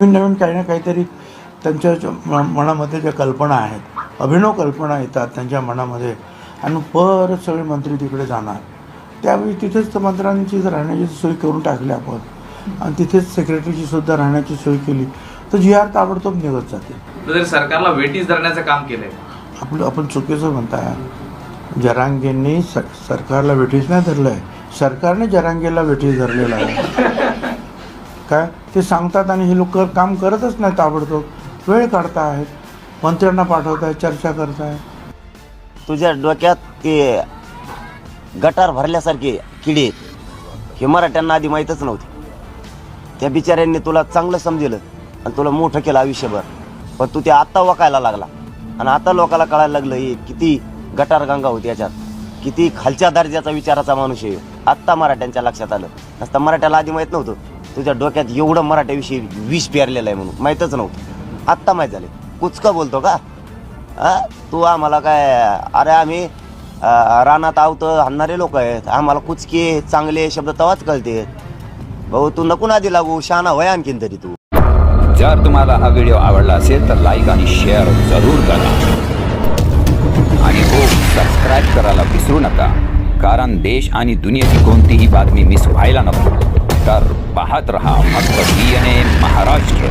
नवीन नवीन काही ना काहीतरी त्यांच्या मनामध्ये ज्या कल्पना आहेत अभिनव कल्पना येतात त्यांच्या मनामध्ये आणि परत सगळे मंत्री तिकडे जाणार. त्यावेळी तिथेच तर मंत्र्यांची राहण्याची सोय करून टाकली आपण. आणि तिथेच सेक्रेटरीची सुद्धा राहण्याची सोय केली. तर जी आर ताबडतोब निघत जाते. सरकारला वेटीस धरण्याचं काम केलंय? आपलं आपण चुकीचं म्हणताय. जरांगेंनी स सरकारला वेठीस नाही धरलं आहे सरकारने जरांगेला वेठीस धरलेलं आहे. काय? ते सांगतात आणि हे लोक काम करतच नाही ताबडतोब. वेळ काढतायत मंत्र्यांना पाठवताय चर्चा करत आहे तुझ्या डोक्यात ते गटार भरल्यासारखे किडे आहेत. हे मराठ्यांना आधी माहीतच नव्हते. त्या बिचाऱ्यांनी तुला चांगलं समजलं आणि तुला मोठं केलं आयुष्यभर. पण तू ते आत्ता वकायला लागला. आणि आता लोकाला कळायला लागलं हे किती गटार गंगा होती याच्यात. किती खालच्या दर्जाचा विचाराचा माणूस आहे. आत्ता मराठ्यांच्या लक्षात आलं. नसता मराठ्याला आधी माहीत नव्हतं. तुझ्या डोक्यात एवढं मराठ्याविषयी विष पेरलेलं आहे म्हणून. माहीतच नव्हतं. आत्ता माहीत झाले. कुचका बोलतो का? हा तू आम्हाला काय अरे आम्ही रानात आवत हाणणारे लोक आहेत. आम्हाला कुचके चांगले शब्द तवाच कळते. भाऊ तू नको आधी लागू. शहाणा होय आणखीन तरी तू. जर तुम्हाला हा व्हिडिओ आवडला असेल तर लाईक आणि शेअर जरूर करा. आणि हो सबस्क्राईब करायला विसरू नका. कारण देश आणि दुनियेची कोणतीही बातमी मिस व्हायला नको. तर पाहत रहा. फक्त डी एन ए महाराष्ट्र